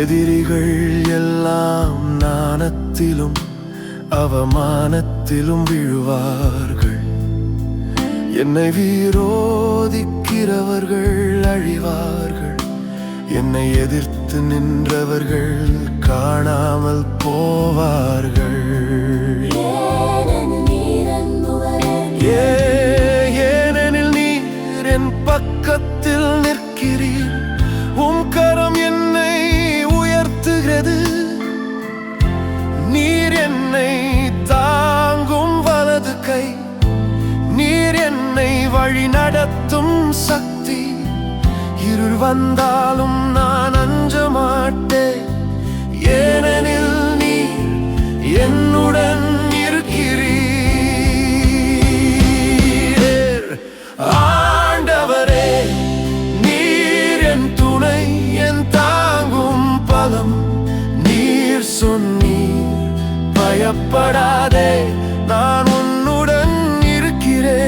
எதிரிகள் எல்லாம் நாணத்திலும் அவமானத்திலும் விழுவார்கள். என்னை வீரோதிக்கிறவர்கள் அழிவார்கள். என்னை எதிர்த்து நின்றவர்கள் காணாமல் போவார்கள். ஏனெனில் நீர் ஏனெனில் நீர் என் பக்கத்தில் நிற்கிறீர். என்னை தாங்கும் வலது கை. நீர் என்னை வழி நடத்தும் சக்தி. இருள் வந்தாலும் நான் அஞ்ச மாட்டேன். ஏனெனில் நீ என்னுடன் இருக்கிறீர். ஆண்டவரே நீர் என் துணை என் தாங்கும் பலம். நீர் சொன்னீர். பயப்படாதே. நான்